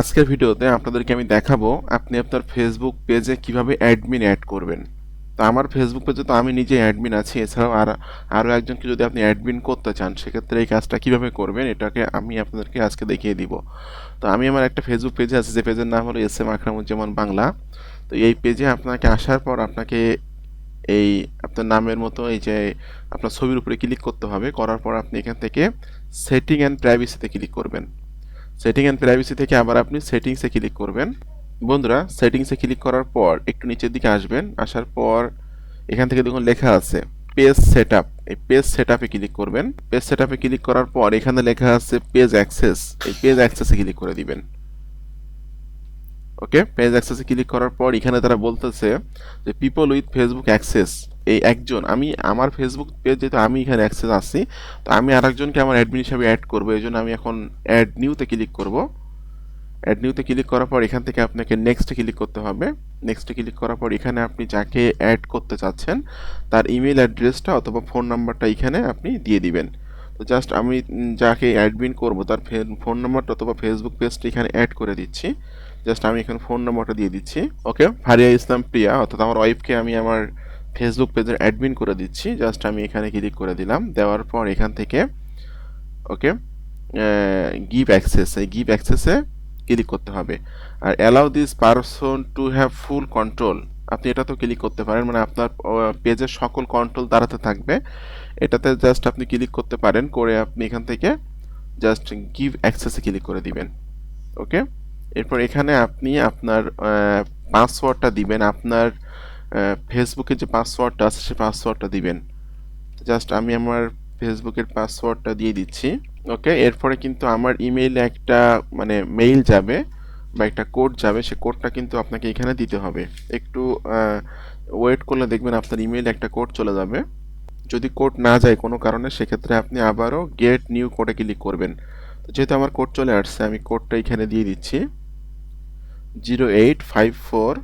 আজকের ভিডিওতে আপনাদেরকে আমি দেখাবো আপনি আপনার ফেসবুক পেজে কীভাবে অ্যাডমিন অ্যাড করবেন। তো আমার ফেসবুক পেজে তো আমি নিজে অ্যাডমিন আছি, এছাড়াও আর, আরও একজনকে যদি আপনি অ্যাডমিন করতে চান, সেক্ষেত্রে এই কাজটা কীভাবে করবেন এটাকে আমি আপনাদেরকে আজকে দেখিয়ে দিব। তো আমি আমার একটা ফেসবুক পেজে আছি, যে পেজের নাম হলো এস এম আকরামুজ্জামান বাংলা। তো এই পেজে আপনাকে আসার পর আপনাকে এই আপনার নামের মতো এই যে আপনার ছবির উপরে ক্লিক করতে হবে। করার পর আপনি এখান থেকে সেটিং অ্যান্ড প্রাইভেসিতে ক্লিক করবেন। সেটিং অ্যান্ড প্রাইভেসি থেকে আবার আপনি সেটিংসে ক্লিক করবেন। বন্ধুরা সেটিংসে ক্লিক করার পর একটু নিচের দিকে আসবেন। আসার পর এখান থেকে দেখুন লেখা আছে পেজ সেট আপ এই পেজ সেট আপে ক্লিক করবেন। পেজ সেট ক্লিক করার পর এখানে লেখা আছে পেজ অ্যাক্সেস এই পেজ অ্যাক্সেসে ক্লিক করে দিবেন। ওকে পেজ অ্যাক্সেসে ক্লিক করার পর এখানে তারা বলতেছে যে পিপল উইথ ফেসবুক অ্যাক্সেস এই একজন, আমি আমার ফেসবুক পেজ যেহেতু আমি এখানে অ্যাক্সেস আছি, তো আমি আরেকজনকে আমার অ্যাডমিন হিসাবে অ্যাড করব, এই জন্য আমি এখন অ্যাড নিউতে ক্লিক করব। অ্যাড নিউতে ক্লিক করার পর এখান থেকে আপনাকে নেক্সটে ক্লিক করতে হবে। নেক্সটে ক্লিক করার পর এখানে আপনি যাকে অ্যাড করতে চাচ্ছেন, তার ইমেল অ্যাড্রেসটা অথবা ফোন নাম্বারটা এখানে আপনি দিয়ে দিবেন। তো জাস্ট আমি যাকে অ্যাডমিন করব, তার ফোন নাম্বারটা অথবা ফেসবুক পেজটা এখানে অ্যাড করে দিচ্ছি। জাস্ট আমি এখানে ফোন নাম্বারটা দিয়ে দিচ্ছি। ওকে ফারিয়া ইসলাম প্রিয়া, অর্থাৎ আমার ওয়াইফকে আমি আমার ফেসবুক পেজের অ্যাডমিন করে দিচ্ছি। জাস্ট আমি এখানে ক্লিক করে দিলাম। দেওয়ার পর এখান থেকে ওকে গিভ অ্যাক্সেস এই গিভ অ্যাক্সেসে ক্লিক করতে হবে। আর allow this person to have full control আপনি এটা তো ক্লিক করতে পারেন। মানে আপনার পেজের সকল কন্ট্রোল দাঁড়াতে থাকবে। এটাতে জাস্ট আপনি ক্লিক করতে পারেন। করে আপনি এখান থেকে জাস্ট গিভ অ্যাক্সেসে ক্লিক করে দিবেন। ওকে এরপর এখানে আপনি আপনার পাসওয়ার্ডটা দিবেন। আপনার ফেসবুকে যে পাসওয়ার্ডটা আছে, সেই পাসওয়ার্ডটা দিবেন। জাস্ট আমি আমার ফেসবুকের পাসওয়ার্ডটা দিয়ে দিচ্ছি ওকে এরপরে কিন্তু আমার ইমেইলে একটা মানে মেইল যাবে বা একটা কোড যাবে, সে কোডটা কিন্তু আপনাকে এখানে দিতে হবে। একটু ওয়েট করলে দেখবেন আপনার ইমেইলে একটা কোড চলে যাবে। যদি কোড না যায় কোনো কারণে, সেক্ষেত্রে আপনি আবারও গেট নিউ কোডে ক্লিক করবেন। যেহেতু আমার কোড চলে আসছে, আমি কোডটা এখানে দিয়ে দিচ্ছি। Zero eight five four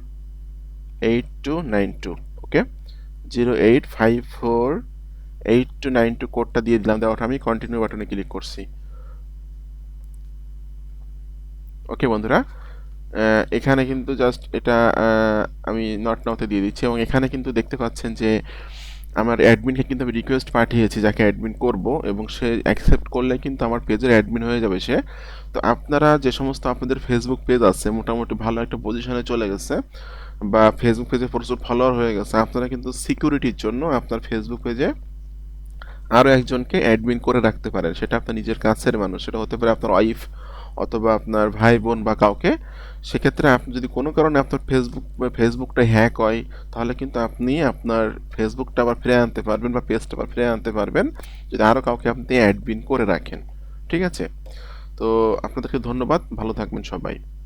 eight two nine two okay zero eight five four eight two nine two কোডটা দিয়ে দিলাম দেওয়াটা আমি কন্টিনিউ বাটনে ক্লিক করছি। ওকে বন্ধুরা এখানে কিন্তু জাস্ট এটা আমি নট নাওতে দিয়ে দিচ্ছি এবং এখানে কিন্তু দেখতে পাচ্ছেন যে আমার অ্যাডমিনকে কিন্তু আমি রিকোয়েস্ট পাঠিয়েছি যাকে অ্যাডমিন করব এবং সে অ্যাকসেপ্ট করলে কিন্তু আমার পেজের অ্যাডমিন হয়ে যাবে সে। তো আপনারা যে সমস্ত আপনাদের ফেসবুক পেজ আছে, মোটামুটি ভালো একটা পজিশনে চলে গেছে বা ফেসবুক পেজে প্রচুর ফলোয়ার হয়ে গেছে, আপনারা কিন্তু সিকিউরিটির জন্য আপনার ফেসবুক পেজে আরও একজনকে অ্যাডমিন করে রাখতে পারেন। সেটা আপনার নিজের কাছের মানুষ, সেটা হতে পারে আপনার ওয়াইফ অথবা আপনার ভাই বোন বা কাউকে, সেক্ষেত্রে আপনি যদি কোনো কারণে আপনার ফেসবুক ফেসবুকটা হ্যাক হয়, তাহলে কিন্তু আপনি আপনার ফেসবুকটা আবার ফিরে আনতে পারবেন বা পেজটা আবার ফিরে আনতে পারবেন, যদি আরও কাউকে আপনি অ্যাডমিন করে রাখেন। ঠিক আছে? তো আপনাদেরকে ধন্যবাদ, ভালো থাকবেন সবাই।